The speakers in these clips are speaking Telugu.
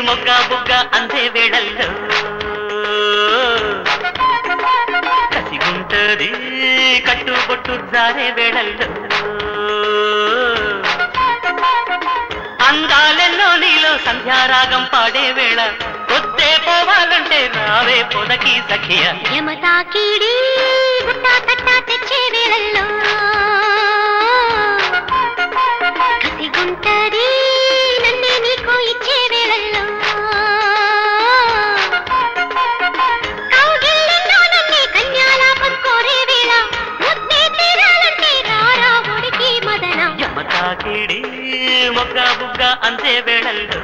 మొగ్గ బుగ్గ అందే వేళల్లో. కసిగుంటది కట్టుబొట్టు జారే వేళల్లో. అందాలెల్లో నీలో సంధ్యారాగం పాడే వేళ. వస్తే పోవాలంటే రావే పొదకి సఖియ. యమతాకిడి యమతాకిడి మొగ్గ బుగ్గ అందే వేళల్లో.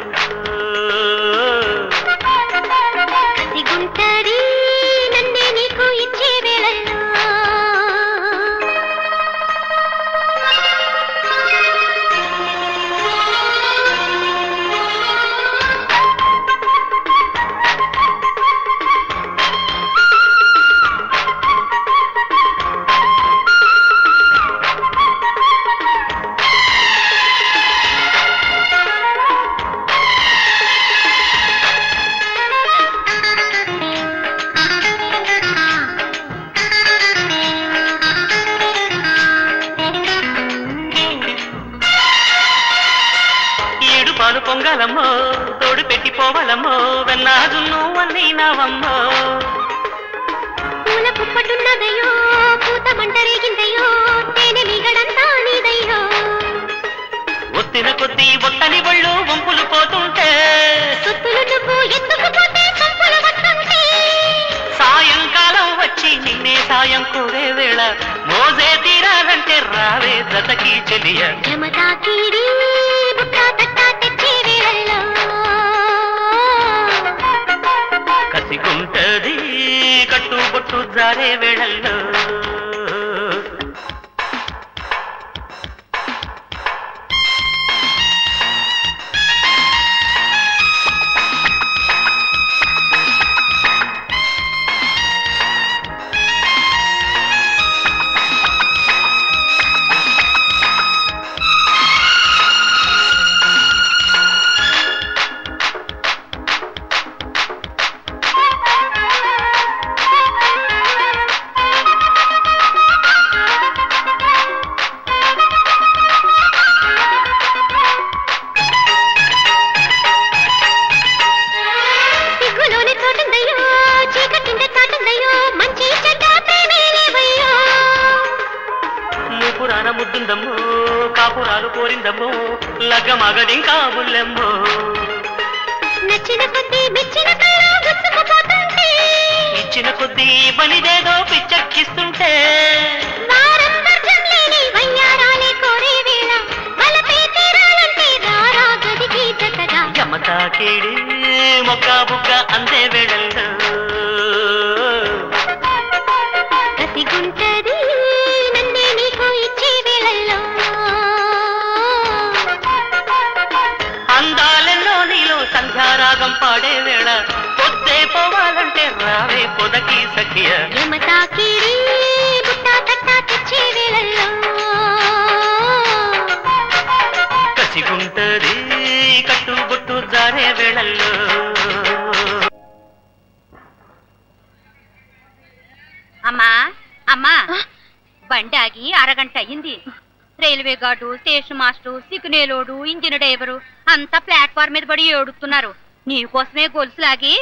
పాలు పొంగలమ్మో తోడు పెట్టి పోవాలమ్మో వెన్నాదు నువ్వన్నీ నావమ్మో పూల పుప్పటున్నదయ్యో పూత మంట రేగిందయ్యో తేనె మీగడంతా నీదయ్యో. ఒత్తిన కొద్దీ ఒట్టని ఒళ్ళు వంపులు పోతుంటే సొత్తులు నువ్వు ఎత్తుకుపోతే సంపుల వస్తుంటే? సాయంకాలం వచ్చి నిన్నే సాయం కోరే వేళ మోజే తీరాలంటే రావే జతకి చెలియ. యమతాకిడి బుట్టా కట్టుబొట్టు జారే వేళల్లో. సిగ్గులోని మూపురాన ముద్దుందమ్మో కాపురాలు కోరిందమ్మో లగ్గమగదింకా బుల్లెమ్మో నచ్చిన కొద్దీ మెచ్చిన ఇచ్చిన కొద్దీ పనిదేదో పిచ్చెక్కిస్తుంటే. జమతాకేడి మొక్క బుగ్గ అందే వేళల్లో. వేళ పొద్దే పోవాలంటే రావే పొదకి సఖియ బుట్టా కసిగుంటది కట్టుబొట్టు జారే వేళల్లో. అమ్మా అమ్మా. బండి ఆగి అరగంట అయింది రైల్వే గార్డు స్టేషన్ మాస్టర్ సిగ్నేలోడు ఇంజిన్ డ్రైవరు అంతా ప్లాట్ఫామ్ మీద పడి ఏడుస్తున్నారు నీకోసమే గొలుసులాగి